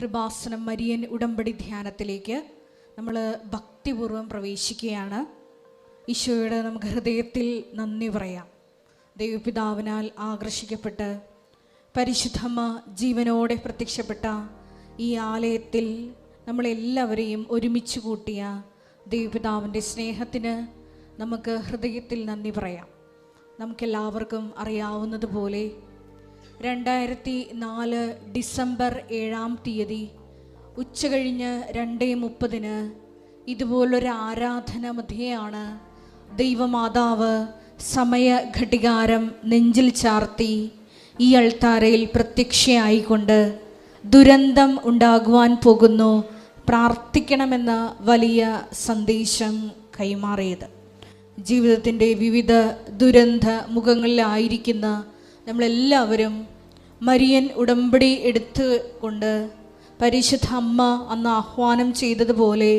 Kripasanam Marian ഉടമ്പടി ധ്യാനത്തിലേക്ക് നമ്മൾ ഭക്തിപൂർവം പ്രവേശിക്കുകയാണ്. ഈശോയുടെ നമുക്ക് ഹൃദയത്തിൽ നന്ദി പറയാം. ദൈവപിതാവിനാൽ ആകർഷിക്കപ്പെട്ട് പരിശുദ്ധമ്മ ജീവനോടെ പ്രത്യക്ഷപ്പെട്ട ഈ ആലയത്തിൽ നമ്മളെല്ലാവരെയും ഒരുമിച്ച് കൂട്ടിയ ദൈവപിതാവിന്റെ സ്നേഹത്തിന് നമുക്ക് ഹൃദയത്തിൽ നന്ദി പറയാം. നമുക്കെല്ലാവർക്കും അറിയാവുന്നതുപോലെ രണ്ടായിരത്തി നാല് ഡിസംബർ ഏഴാം തീയതി ഉച്ചകഴിഞ്ഞ് രണ്ടേ മുപ്പതിന് ഇതുപോലൊരു ആരാധന മധ്യയാണ് ദൈവമാതാവ് സമയ ഘടികാരം നെഞ്ചിൽ ചാർത്തി ഈ അൾത്താരയിൽ പ്രത്യക്ഷയായിക്കൊണ്ട് ദുരന്തം ഉണ്ടാകുവാൻ പോകുന്നു പ്രാർത്ഥിക്കണമെന്ന വലിയ സന്ദേശം കൈമാറിയത്. ജീവിതത്തിന്റെ വിവിധ ദുരന്ത മുഖങ്ങളിലായിരിക്കുന്ന നമ്മളെല്ലാവരും മരിയൻ ഉടമ്പടി എടുത്ത് കൊണ്ട് പരിശുദ്ധ അമ്മ അന്ന് ആഹ്വാനം ചെയ്തതുപോലെ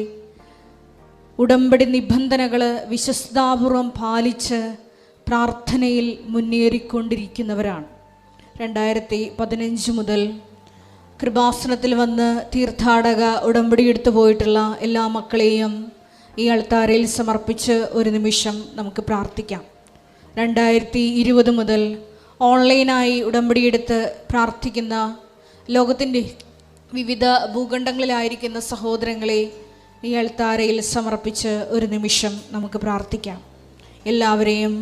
ഉടമ്പടി നിബന്ധനകൾ വിശ്വസ്താപൂർവം പാലിച്ച് പ്രാർത്ഥനയിൽ മുന്നേറിക്കൊണ്ടിരിക്കുന്നവരാണ്. രണ്ടായിരത്തി പതിനഞ്ച് മുതൽ കൃപാസനത്തിൽ വന്ന് തീർത്ഥാടക ഉടമ്പടി എടുത്തു പോയിട്ടുള്ള എല്ലാ മക്കളെയും ഈ അൾത്താരയിൽ സമർപ്പിച്ച് ഒരു നിമിഷം നമുക്ക് പ്രാർത്ഥിക്കാം. രണ്ടായിരത്തി ഇരുപത് മുതൽ ഓൺലൈനായി ഉടമ്പടിയെടുത്ത് പ്രാർത്ഥിക്കുന്ന ലോകത്തിന്റെ വിവിധ ഭൂഖണ്ഡങ്ങളിലായിരിക്കുന്ന സഹോദരങ്ങളെ ഈ അൾത്താരയിൽ സമർപ്പിച്ച് ഒരു നിമിഷം നമുക്ക് പ്രാർത്ഥിക്കാം. എല്ലാവരെയും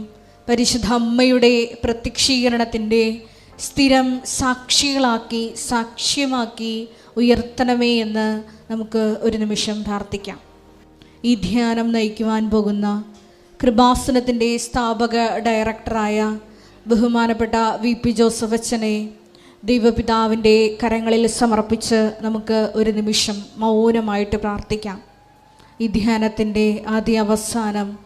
പരിശുദ്ധ അമ്മയുടെ പ്രത്യക്ഷീകരണത്തിന്റെ സ്ഥിരം സാക്ഷികളാക്കി സാക്ഷ്യമാക്കി ഉയർത്തണമേ എന്ന് നമുക്ക് ഒരു നിമിഷം പ്രാർത്ഥിക്കാം. ഈ ധ്യാനം നയിക്കുവാൻ പോകുന്ന കൃപാസനത്തിന്റെ സ്ഥാപക ഡയറക്ടറായ ബഹുമാനപ്പെട്ട വി പി ജോസഫ് അച്ഛനെ ദൈവപിതാവിന്റെ കരങ്ങളിൽ സമർപ്പിച്ച് നമുക്ക് ഒരു നിമിഷം മൗനമായിട്ട് പ്രാർത്ഥിക്കാം. ഈ ധ്യാനത്തിന്റെ ആദ്യ അവസാനം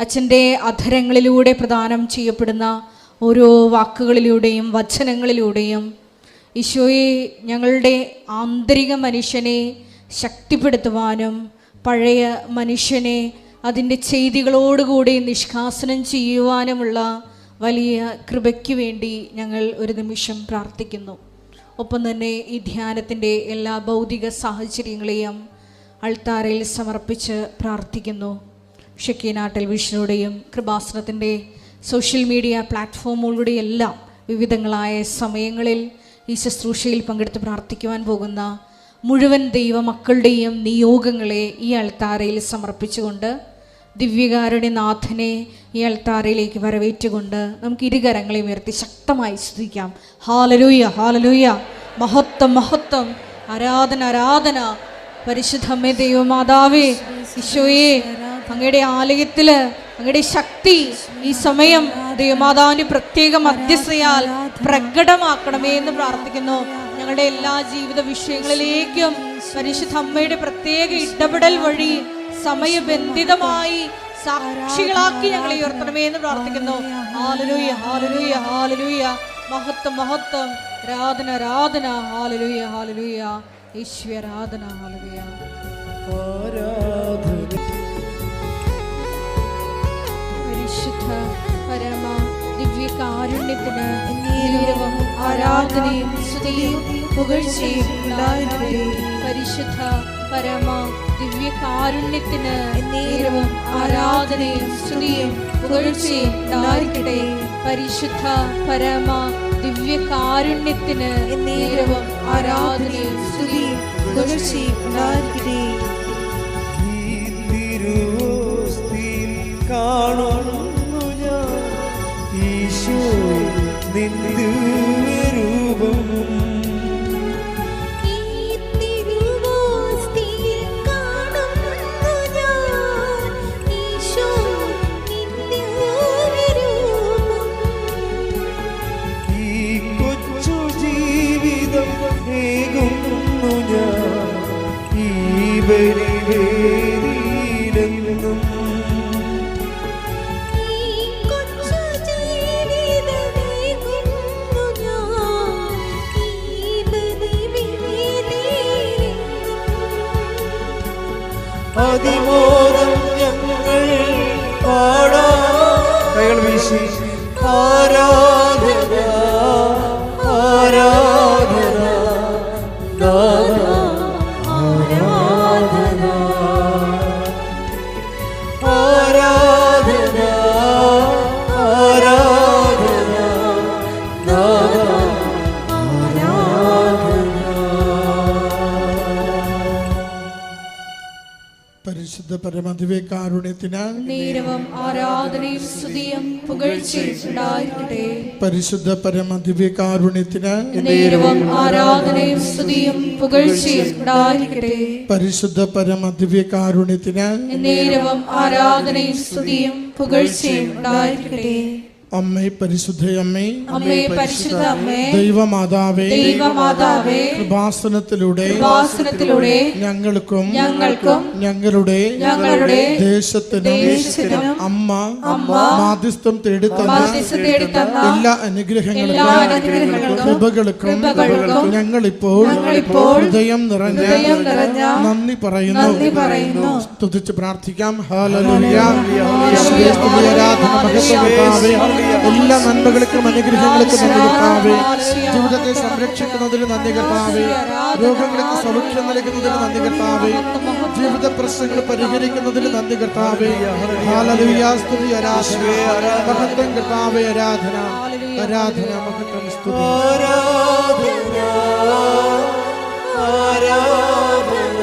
അച്ഛന്റെ അധരങ്ങളിലൂടെ പ്രദാനം ചെയ്യപ്പെടുന്ന ഓരോ വാക്കുകളിലൂടെയും വചനങ്ങളിലൂടെയും ഈശോയെ ഞങ്ങളുടെ ആന്തരിക മനുഷ്യനെ ശക്തിപ്പെടുത്തുവാനും പഴയ മനുഷ്യനെ അതിന്റെ ചെയ്തികളോടുകൂടി നിഷ്കാസനം ചെയ്യുവാനുമുള്ള വലിയ കൃപയ്ക്ക് വേണ്ടി ഞങ്ങൾ ഒരു നിമിഷം പ്രാർത്ഥിക്കുന്നു. ഒപ്പം തന്നെ ഈ ധ്യാനത്തിന്റെ എല്ലാ ഭൗതിക സാഹചര്യങ്ങളെയും അൾത്താരയിൽ സമർപ്പിച്ച് പ്രാർത്ഥിക്കുന്നു. ഷക്കീന ടെലിവിഷനിലൂടെയും കൃപാസനത്തിന്റെ സോഷ്യൽ മീഡിയ പ്ലാറ്റ്ഫോമുകളുടെയും എല്ലാം വിവിധങ്ങളായ സമയങ്ങളിൽ ഈ ശുശ്രൂഷയിൽ പങ്കെടുത്ത് പ്രാർത്ഥിക്കുവാൻ പോകുന്ന മുഴുവൻ ദൈവമക്കളുടെയും നിയോഗങ്ങളെ ഈ അൾത്താരയിൽ സമർപ്പിച്ചുകൊണ്ട് ദിവ്യകാരുണ്യനാഥനെ ഈ അൾത്താറയിലേക്ക് വരവേറ്റുകൊണ്ട് നമുക്ക് ഇരുകരങ്ങളെ ഉയർത്തി ശക്തമായി സ്തുതിക്കാം. ഹാലലൂയ ഹാലലൂയ മഹത്വം മഹത്വം. ആരാധന ആരാധന. പരിശുദ്ധമ്മേ ദൈവമാതാവേ ഈശോയെ അങ്ങയുടെ ആലയത്തിൽ അങ്ങയുടെ ശക്തി ഈ സമയം ദൈവമാതാവിന്റെ പ്രത്യേക മധ്യസ്ഥയാൽ പ്രകടമാക്കണമേ എന്ന് പ്രാർത്ഥിക്കുന്നു. ഞങ്ങളുടെ എല്ലാ ജീവിത വിഷയങ്ങളിലേക്കും പരിശുദ്ധ അമ്മയുടെ പ്രത്യേക ഇടപെടൽ വഴി സമയബന്ധിതമായി സാക്ഷികളാക്കി ഞങ്ങളെ ഉയർത്തണമേ എന്ന് പ്രാർത്ഥിക്കുന്നു. ഹാലലൂയ ഹാലലൂയ ഹാലലൂയ. മഹത്വം മഹത്വം. രാധന രാധന. ഹാലലൂയ ഹാലലൂയ. ഈശ്വരാധന ഹാലലൂയ. പരിശുദ്ധ പരമ ദിവ്യ കാരുണ്യത്തിന് നേരവും ആരാധനയും സ്തുതിയും പുകഴ്ചയും പരിശുദ്ധ പരമ ദിവ്യ കാരുണ്യത്തിന് നേരവും ആരാധനയും സ്തുതിയും പുകഴ്ചയും ഉണ്ടായിരിക്കട്ടെ. പരിശുദ്ധ പരമ ദിവ്യ കാരുണ്യത്തിന് നേരവും ആരാധനയും സ്തുതിയും പുകഴ്ചയും ഉണ്ടായിരിക്കട്ടെ. ഈ കാണുന്നു ഞാൻ. ഈശോ നിന്റെ രൂപം പരമദിവ്യകാരുണ്യത്തിന് നേരവും ആരാധനയും സ്തുതിയും പരിശുദ്ധ പരമദിവ്യകാരുണ്യത്തിന് നേരവും ആരാധനയും സ്തുതിയും പുകഴ്ചയും ഉണ്ടായിരിക്കട്ടെ പരിശുദ്ധ പരമദിവ്യകാരുണ്യത്തിന് നേരവും ആരാധനയും സ്തുതിയും അമ്മേ പരിശുദ്ധയമ്മേ അമ്മേ. പരിശുദ്ധ അമ്മേ. ദൈവമാതാവേ. ദൈവമാതാവേ. കൃപാസനത്തിലൂടെ. കൃപാസനത്തിലൂടെ ഞങ്ങൾക്കും ഞങ്ങൾക്കും ഞങ്ങളുടെ ഞങ്ങളുടെ ദേശത്തിനും ദേശത്തിനും അമ്മ മാധ്യസ്ഥം തേടിത്തന്ന മാധ്യസ്ഥം എല്ലാ അനുഗ്രഹങ്ങളും എല്ലാ അനുഗ്രഹങ്ങൾക്കും കൃപകൾക്കും ഞങ്ങളിപ്പോൾ ഹൃദയം നിറഞ്ഞ ഹൃദയം നിറഞ്ഞ നന്ദി പറയുന്നു. നന്ദി പറയുന്നു. സ്തുതിച്ച് പ്രാർത്ഥിക്കാം. ഹല്ലേലൂയ. സ്തുതി, ആരാധന മഹത്വം കർത്താവേ. എല്ലാ നന്മകൾക്കും അനുഗ്രഹങ്ങൾക്കും നന്ദി കർത്താവേ. ജീവിതത്തെ സംരക്ഷിക്കുന്നതിന് നന്ദി കർത്താവേ. രോഗങ്ങൾക്ക് സൗഖ്യം നൽകുന്നതിന് നന്ദി കർത്താവേ. ജീവിത പ്രശ്നങ്ങൾ പരിഹരിക്കുന്നതിന് നന്ദി കർത്താവേ. ഹാലലുയാസ്തുതി ആരാധന. മഹത്വം കർത്താവേ ആരാധന. ആരാധന മഹത്വം സ്തുതി. ആരാധന ആരാധന.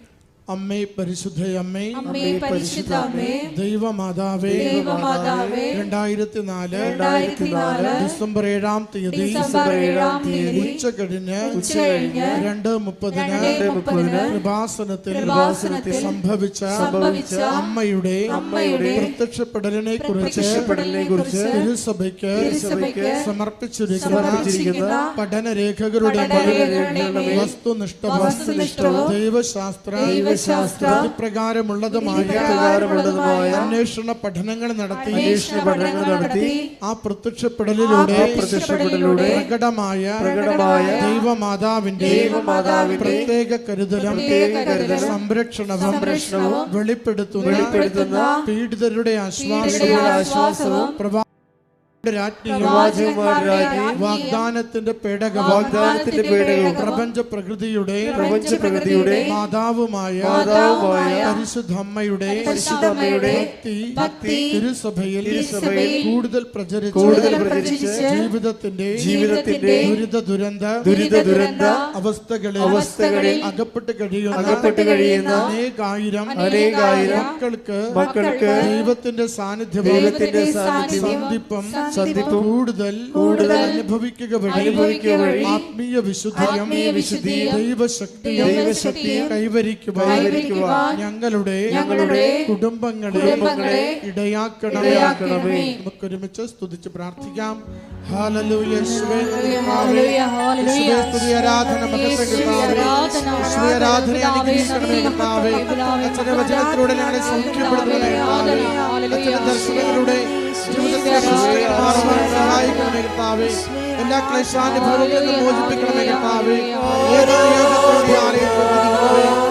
അമ്മേ പരിശുദ്ധയമ്മേ അമ്മേ. പരിശുദ്ധ അമ്മേ. ദൈവമാതാവേ. ദൈവമാതാവേ. രണ്ടായിരത്തി നാല് രണ്ടായിരത്തി നാല് ഡിസംബർ ഏഴാം തീയതി. ഡിസംബർ ഏഴാം തീയതി. ഉച്ച കഴിഞ്ഞ് ഉച്ചകഴിഞ്ഞ് രണ്ട് മുപ്പതിന് മുപ്പതിന് കൃപാസനത്തിൽ കൃപാസനത്തിൽ സംഭവിച്ച സംഭവിച്ച അമ്മയുടെ അമ്മയുടെ പ്രത്യക്ഷപ്പെടലിനെ കുറിച്ച് പ്രത്യക്ഷപ്പെടലിനെ കുറിച്ച് തിരുസഭയ്ക്ക് തിരുസഭയ്ക്ക് സമർപ്പിച്ചിരിക്കുന്ന സമർപ്പിച്ചിരിക്കുന്ന പഠനരേഖകളുടെ പഠനരേഖകളുടെ വസ്തുനിഷ്ഠ വസ്തുനിഷ്ഠവും ദൈവശാസ്ത്ര ദൈവശാസ്ത്ര പ്രകാരമുള്ളതുമായ അന്വേഷണ പഠനങ്ങൾ നടത്തി പഠനങ്ങൾ നടത്തി ആ പ്രത്യക്ഷപ്പെടലിലൂടെ പ്രത്യക്ഷപ്പെടലിലൂടെ പ്രകടമായ പ്രകടമായ ദൈവമാതാവിന്റെ ദൈവമാതാവിന്റെ പ്രത്യേക കരുതലും കരുതലും സംരക്ഷണവും സംരക്ഷണവും വെളിപ്പെടുത്തുന്ന വെളിപ്പെടുത്തുന്ന പീഡിതരുടെ ആശ്വാസവും ആശ്വാസവും രാജ്ഞിയും വാഗ്ദാനത്തിന്റെ പേടക വാഗ്ദാനത്തിന്റെ പേടകവും പ്രപഞ്ച പ്രകൃതിയുടെ പ്രപഞ്ച പ്രകൃതിയുടെ മാതാവുമായ മാതാവുമായ പരിശുദ്ധമ്മയുടെ പരിശുദ്ധമ്മയുടെ പരിശുദ്ധ ഭക്തി ഭക്തി തിരുസഭയിൽ തിരുസഭയിൽ കൂടുതൽ പ്രചരിച്ച് കൂടുതൽ പ്രചരിച്ച് ജീവിതത്തിന്റെ ജീവിതത്തിന്റെ ദുരിത ദുരന്ത ദുരിത ദുരന്ത അവസ്ഥകളിൽ അവസ്ഥകളിൽ അകപ്പെട്ട് കഴിയുന്ന അകപ്പെട്ട് കഴിയുന്ന അനേകായിരം അനേകായിരം മക്കൾക്ക് മക്കൾക്ക് ദൈവത്തിന്റെ സാന്നിധ്യം ദൈവത്തിന്റെ സാന്നിധ്യം സന്ധിപ്പം സന്ധിപ്പും കൂടുതൽ കൂടുതൽ അനുഭവിക്കുക അനുഭവിക്കുക വഴി ആത്മീയ വിശുദ്ധിയും ദൈവശക്തി ദൈവശക്തി കൈവരിക്കുക കൈവരിക്കുക ഞങ്ങളുടെ ഞങ്ങളുടെ കുടുംബങ്ങളെ കുടുംബങ്ങളെ ഇടയാക്കണമേ നമുക്ക് നമുക്കൊരുമിച്ച് സ്തുതിച്ച് പ്രാർത്ഥിക്കാം ഹാലലൂയ. സ്തുതി ആരാധന. ആരാധന, അനുഗ്രഹിക്കണമേ കർത്താവേ. അച്ഛന്റെ വചനത്തിലൂടെ ഞങ്ങളെ സൗഖ്യപ്പെടുത്തണമേ കർത്താവേ. അച്ഛന്റെ മാറുവാൻ സഹായിക്കണമേ കർത്താവേ. എല്ലാ ക്ലേശാനുഭവങ്ങളിൽ നിന്ന് മോചിപ്പിക്കണമേ കർത്താവേ. ഏതോ ആലയത്തിൽ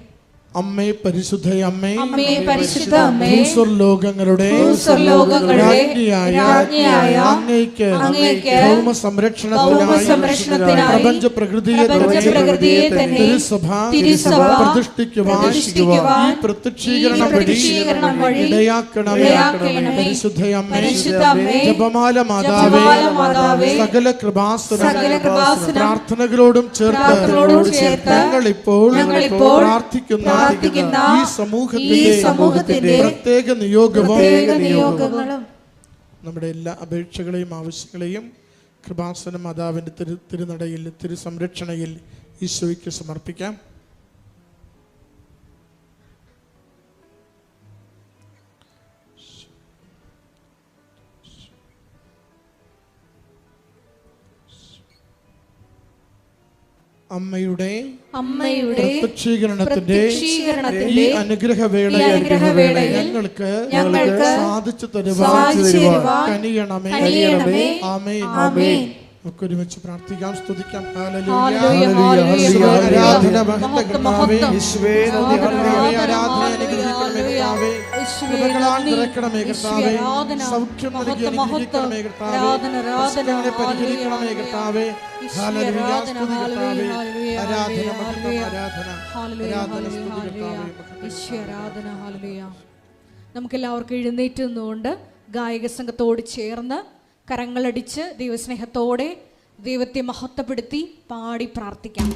അമ്മേ പരിശുദ്ധ അമ്മേ. അമ്മേ പരിശുദ്ധ അമ്മേ. ലോകങ്ങളുടെ രാജ്ഞിയായ അങ്ങയ്ക്ക് ഭൗമ ഭൗമ സംരക്ഷണത്തിനായി പ്രപഞ്ച പ്രകൃതിയെ പ്രപഞ്ച തന്നെ പ്രകൃതിയെ തന്നെ തിരുസഭ പ്രതിഷ്ഠിക്കുവാൻ പ്രതിഷ്ഠിക്കുവാൻ ഈ പ്രത്യക്ഷീകരണം വഴി ഇടയാക്കണമേ. പരിശുദ്ധ അമ്മേ. ജപമാല മാതാവേ. ജപമാല മാതാവേ. സകല കൃപാസനം പ്രാർത്ഥനകളോടും ചേർത്ത് ഞങ്ങൾ ഇപ്പോൾ പ്രാർത്ഥിക്കുന്ന ഈ സമൂഹത്തിന്റെ പ്രത്യേക നിയോഗവും നമ്മുടെ എല്ലാ അപേക്ഷകളെയും ആവശ്യങ്ങളെയും കൃപാസന മാതാവിന്റെ തിരു തിരുനടയിൽ തിരുസംരക്ഷണയിൽ ഈശോയ്ക്ക് സമർപ്പിക്കാം. അമ്മയുടെ അമ്മയുടെ പ്രത്യക്ഷീകരണത്തിന്റെ ഈ അനുഗ്രഹവേളയിൽ ഞങ്ങൾക്ക് ഞങ്ങൾക്ക് സാധിച്ചു തരുവാൻ കനിയണമേ കനിയണമേ. ആമേ ആമേൻ. നമുക്ക് ഒരുമിച്ച് പ്രാർത്ഥിക്കാം സ്തുതിക്കാം. ആരാധന മഹത്വം, മഹത്വകർത്താവേ. ആരാധന, ആരാധന ഹല്ലേലൂയ, അനുഗ്രഹിക്കണമേ കർത്താവേ. കൃപകളാൽ നന്ദി. കർത്താവേ. സൗഖ്യം നൽകി അനുഗ്രഹിക്കണമേ കർത്താവേ. ആരാധന, ആരാധന, പ്രശ്നങ്ങളെ പരിഹരിക്കണമേ ഹല്ലേലൂയ, കർത്താവേ. യേശുവേ, സ്തുതി കർത്താവേ. ആരാധന, മഹത്വം, ആരാധന. ആരാധന, സ്തുതി കർത്താവേ. എഴുന്നേറ്റ് നിന്നുകൊണ്ട് ഗായക സംഘത്തോട് ചേർന്ന് കരങ്ങളടിച്ച് ദൈവസ്നേഹത്തോടെ ദൈവത്തെ മഹത്വപ്പെടുത്തി പാടി പ്രാർത്ഥിക്കാം.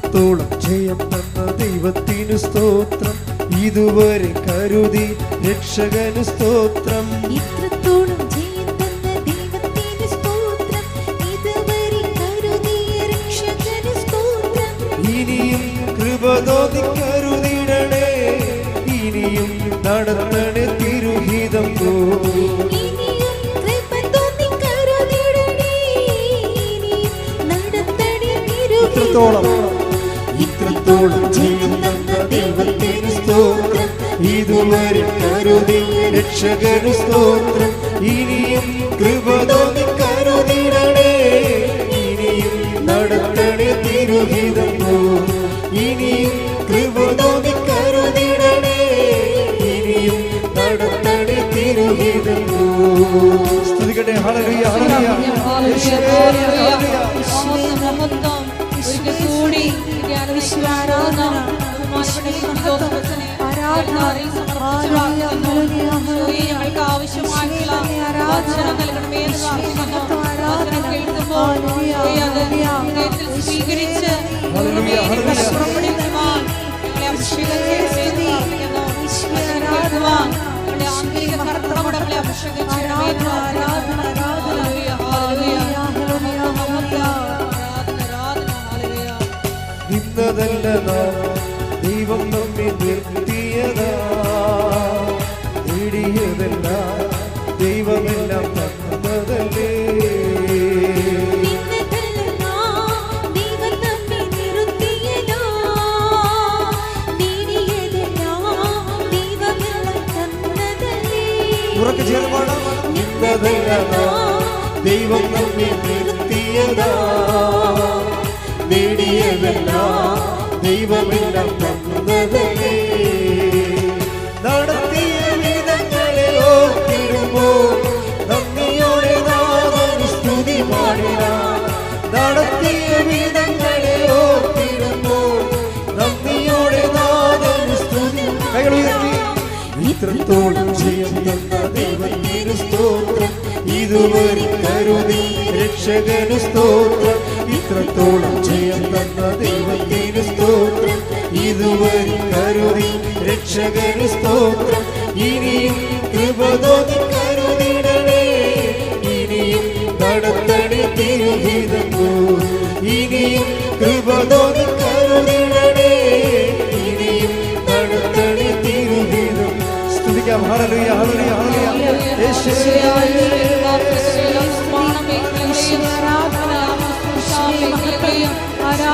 ഇത്രത്തോളം ജയം തന്ന ദൈവത്തിനു സ്തോത്രം. ഇതുവരെ കരുതി രക്ഷകന് സ്തോത്രം. ഇത്രത്തോളം ജയം തന്ന ദൈവത്തിന് സ്തോത്രം. ഇതുവരെ കരുതിയ രക്ഷകന് സ്തോത്രം. ഇനിയും കൃപ തോന്നി കരുതിടണേ. ഇനിയും നടത്തണേ തിരുഹിതം പോ ഇനിയും കൃപ തോന്നി കരുതിടണേ. ഇനിയും നടത്തണേ ഇത്രത്തോളം. തിരുഹിതം ഇത്രത്തോളം ജയം തന്ന ദൈവത്തിന് സ്തോത്രം ഇതുവരെ കരുതി രക്ഷകന് സ്തോത്രം ഇനിയും കൃപ തോന്നി കരുതിടണേ ഇനിയും നടത്തണേ തിരുഹിതം ഇനിയും കൃപ തോന്നി കരുതിടണേ ഇനിയും നടത്തണേ തിരുഹിതം സ്തുതിക്കട്ടെ ഞങ്ങൾക്ക് ആവശ്യമായിട്ടുള്ള ഭക്ഷണം നൽകണമേ എന്ന് പ്രാർത്ഥിക്കുന്നു ഭക്ഷണം കേൾക്കുമ്പോൾ ഹൃദയത്തിൽ സ്വീകരിച്ച് പുറപ്പെടുവിക്കുവാൻ ഞങ്ങളെ അഭിഷേകം ചെയ്യണമേ എന്ന് പ്രാർത്ഥിക്കുന്നു ആന്തരിക കർത്തവടങ്ങളെ അഭിഷേകം ചെയ്യണമേ എന്ന് ദൈവം നമ്മെ നിർത്തിയതാ. നേടിയതെല്ലാം ദൈവമെല്ലാം തന്നതല്ലേ. നടത്തിയ വിധങ്ങളെ തിരുമോ നന്ദിയോടെ നാമം സ്തുതി പാടിടാം. നടത്തിയ വിധങ്ങളെ ഓർത്തിടുമ്പോൾ നന്ദിയോടെ നാമം സ്തുതി ഇത്രത്തോളം ചെയ്യുന്ന ദൈവത്തിന് സ്തോത്രം. ഇതുവരെ കരുതി രക്ഷകനു സ്തോത്രം. ഇത്രത്തോളം ജയം തന്ന ദൈവത്തിന് സ്തോത്രം. ഇതുവരെ കരുതി രക്ഷകനു സ്തോത്രം. ഇനിയും കൃപതോതി കരുതിടണേ. ഇനിയും നടത്തണി തിരുഹിതം പോൽ. ഇനിയും കൃപതോതി കരുതിടണേ. ഇനിയും നടത്തണി തിരുഹിതം. സ്തുതിക്കാം. ഹല്ലേലൂയ ഹല്ലേലൂയ ഹല്ലേലൂയ. യേശുവേ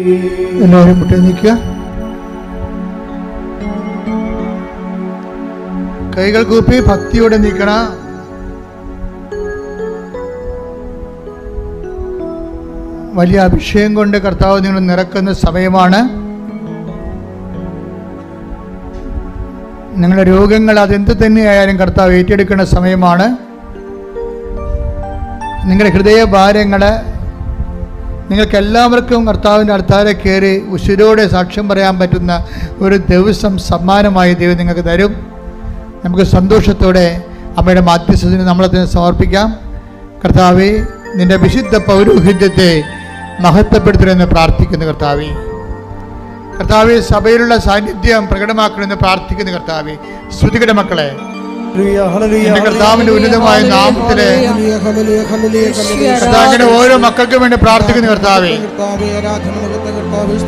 എല്ലാവരും മുട്ടേ നിൽക്കുക. കൈകൾ കൂപ്പി ഭക്തിയോടെ നിൽക്കണ വലിയ അഭിഷേകം കൊണ്ട് കർത്താവ് നിങ്ങൾ നിറക്കുന്ന സമയമാണ്. നിങ്ങളുടെ രോഗങ്ങൾ അതെന്ത് തന്നെയായാലും കർത്താവ് ഏറ്റെടുക്കുന്ന സമയമാണ്. നിങ്ങളുടെ ഹൃദയഭാരങ്ങൾ നിങ്ങൾക്ക് എല്ലാവർക്കും കർത്താവിന്റെ അടുത്താരെ കയറി ഉശിരോടെ സാക്ഷ്യം പറയാൻ പറ്റുന്ന ഒരു ദിവസം സമ്മാനമായി ദൈവം നിങ്ങൾക്ക് തരും. നമുക്ക് സന്തോഷത്തോടെ അമ്മയുടെ മാധ്യസ്ഥത്തിന് നമ്മളതിനെ സമർപ്പിക്കാം. കർത്താവെ നിന്റെ വിശുദ്ധ പൗരോഹിത്യത്തെ മഹത്വപ്പെടുത്തണമെന്ന് പ്രാർത്ഥിക്കുന്നു കർത്താവെ. കർത്താവെ സഭയിലുള്ള സാന്നിധ്യം പ്രകടമാക്കണമെന്ന് പ്രാർത്ഥിക്കുന്നു കർത്താവെ. ശ്രുതികട മക്കളെ. കർത്താവിന്റെ ഉന്നതമായ നാമത്തിലെ. കർത്താവിന്റെ ഓരോ മക്കൾക്കും വേണ്ടി പ്രാർത്ഥിക്കുന്നു കർത്താവെ.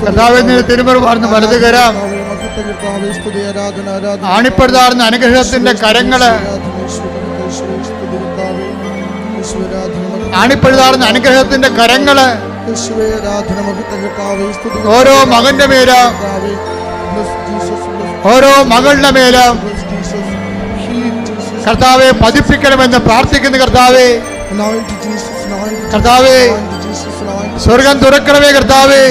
കർത്താവേ, നിന്റെ വലത് കരം. ആണിപ്പെടുത്താറുന്ന അനുഗ്രഹത്തിന്റെ കരങ്ങൾ. ആണിപ്പെടുത്താറുന്ന അനുഗ്രഹത്തിന്റെ കരങ്ങൾ. ഓരോ മകന്റെ മേൽ. ഓരോ മകളുടെ മേൽ. കർത്താവെ പതിപ്പിക്കണമെന്ന് പ്രാർത്ഥിക്കുന്നു കർത്താവെ കർത്താവെ സ്വർഗം തുറക്കണമേ കർത്താവെ.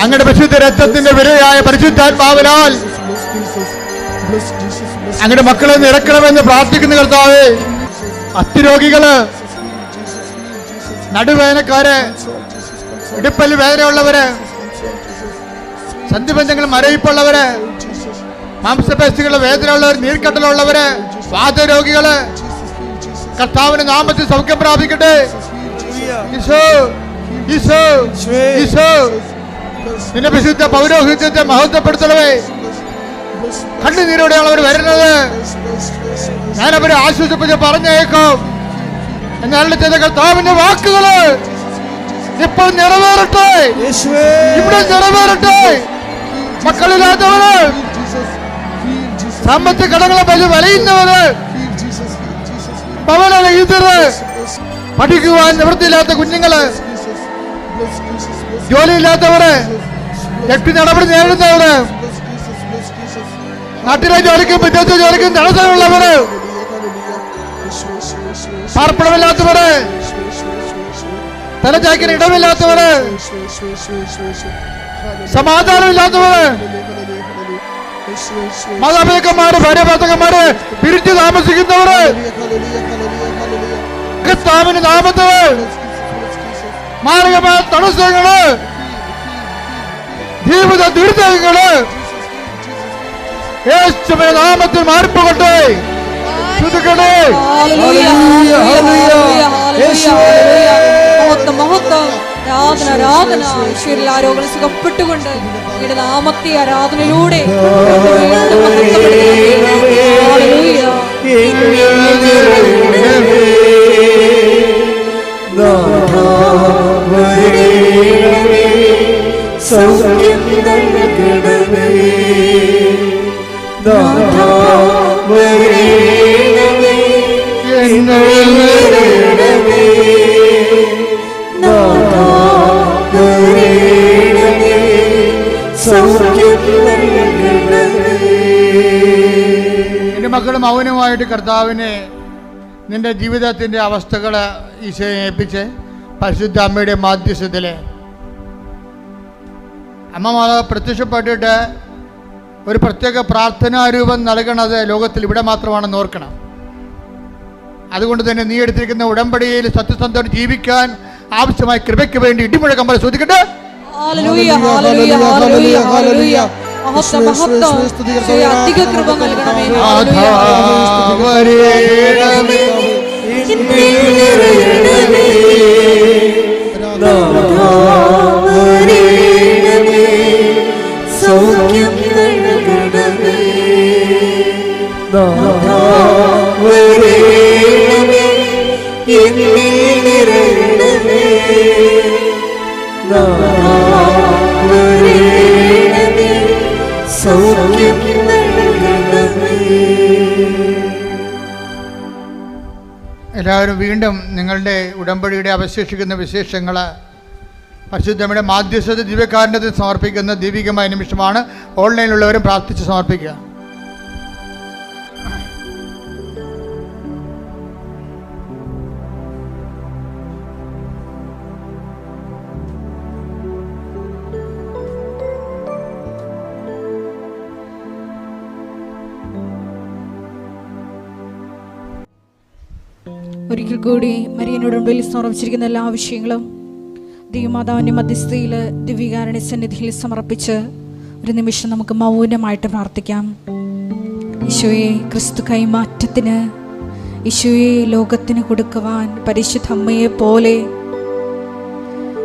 അങ്ങയുടെ പരിശുദ്ധ രക്തത്തിന്റെ വിലയായ പരിശുദ്ധാത്മാവിനാൽ അങ്ങയുടെ മക്കളെ നിറക്കണമെന്ന് പ്രാർത്ഥിക്കുന്നു കർത്താവെ അത്തിരോഗികൾ നടുവേദനക്കാര് ഇടുപ്പൽ വേദനയുള്ളവര് സന്ധിബന്ധങ്ങൾ മരയിപ്പുള്ളവര് മാംസപേശികളുടെ വേദനയുള്ളവർ നീർക്കട്ടലുള്ളവര് വാദരോഗികൾ കർത്താവിന് നാമത്തിൽ സൗഖ്യം പ്രാപിക്കട്ടെ. നിന്റെ വിശുദ്ധ പൗരോഹിത്യത്തെ മഹത്വപ്പെടുത്തണമേ. കണ്ണുനീരോടെയാണ് അവർ വരുന്നത് ഞാൻ അവരെ ആശ്വസിപ്പിച്ച് പറഞ്ഞേക്കും. എന്നാലും ചെയ്ത കർത്താവിന്റെ വാക്കുകൾ ഇപ്പോൾ നിറവേറട്ടെ. ഇവിടെ നിറവേറട്ടെ. മക്കളില്ലാത്തവര്. സാമ്പത്തിക കടങ്ങളെ പറ്റി വലയുന്നവര് ഭവനരഹിതര് പഠിക്കുവാൻ നിവൃത്തിയില്ലാത്ത കുഞ്ഞുങ്ങൾ. ജോലിയില്ലാത്തവര് വ്യക്തി നടപടി നേരിടുന്നവര്. നാട്ടിലെ ജോലിക്കും വിദ്യാർത്ഥി ജോലിക്കും തടസ്സമുള്ളവര്. പാർപ്പിടമില്ലാത്തവര്. തലചായ്ക്കിന് ഇടമില്ലാത്തവര്. സമാധാനമില്ലാത്തവര്. മാതാപിതാക്കന്മാര് ഭാര്യ ഭർത്തക്കന്മാര് പിരിച്ചു താമസിക്കുന്നവര് കർത്താവിന്റെ നാമത്തില് മാർഗമായ തടസ്സങ്ങള് ജീവിത ദുരിതങ്ങള് യേശുവിന്റെ നാമത്തിൽ മാറിപ്പോകട്ടെ ശ്രുതിക്കട്ടെ മഹത്വം മഹത്വം ആരാധന ആരാധന ഈശ്വരിൽ ആരോഗ്യം സുഖപ്പെട്ടുകൊണ്ട് അങ്ങയുടെ നാമത്തെ ആരാധനയിലൂടെ. സൗഖ്യം നൽകണമേ മൗനമായിട്ട് കർത്താവിനെ നിന്റെ ജീവിതത്തിന്റെ അവസ്ഥകൾ ഈശോയെ ഏൽപ്പിച്ച് പരിശുദ്ധ അമ്മയുടെ മാധ്യസ്ഥത്തിൽ അമ്മ മാതാവ് പ്രത്യക്ഷപ്പെട്ടിട്ട് ഒരു പ്രത്യേക പ്രാർത്ഥനാരൂപം നൽകണത് ലോകത്തിൽ ഇവിടെ മാത്രമാണ് നോർക്കണം അതുകൊണ്ട് തന്നെ നീ എടുത്തിരിക്കുന്ന ഉടമ്പടിയിൽ സത്യസന്ധോട് ജീവിക്കാൻ ആവശ്യമായ കൃപയ്ക്ക് വേണ്ടി ഇടിമുഴക്കം പോലെ ശ്രദ്ധിക്കട്ടെ അധിക കൃപ നൽകണമേ സൗഖ്യം നൽകണമേ എല്ലാവരും വീണ്ടും നിങ്ങളുടെ ഉടമ്പടിയുടെ അവശേഷിക്കുന്ന വിശേഷങ്ങൾ പരിശുദ്ധമ്മയുടെ മാധ്യസ്ഥത ദിവ്യകാരണത്തിൽ സമർപ്പിക്കുന്ന ദൈവികമായ നിമിഷമാണ്. ഓൺലൈനിലുള്ളവരും പ്രാർത്ഥിച്ച് സമർപ്പിക്കുക. കൂടി മരിയനോട് മുമ്പിൽ സമർപ്പിച്ചിരിക്കുന്ന എല്ലാ ആവശ്യങ്ങളും ദൈവമാതാവിന്റെ മധ്യസ്ഥയിൽ ദിവ്യകാരണ സന്നിധിയിൽ സമർപ്പിച്ച് ഒരു നിമിഷം നമുക്ക് മൗനമായിട്ട് പ്രാർത്ഥിക്കാം. ഈശോയെ ക്രിസ്തു കൈമാറ്റത്തിന് ഈശോയെ ലോകത്തിന് കൊടുക്കുവാൻ പരിശുദ്ധ അമ്മയെ പോലെ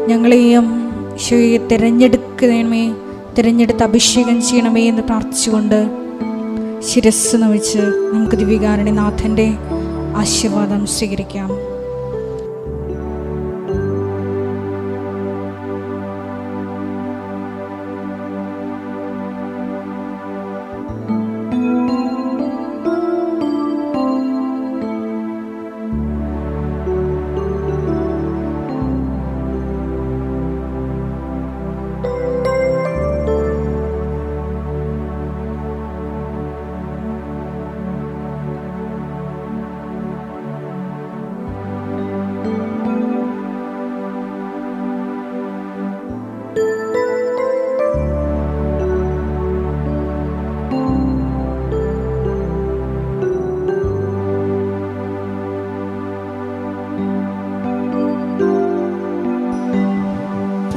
ഞങ്ങളെയും ഈശോയെ തിരഞ്ഞെടുക്കണമേ തിരഞ്ഞെടുത്ത് അഭിഷേകം ചെയ്യണമേ എന്ന് പ്രാർത്ഥിച്ചുകൊണ്ട് ശിരസ് നമിച്ച് നമുക്ക് ദിവ്യകാരുണ്യനാഥന്റെ ആശീർവാദം സ്വീകരിക്കാം.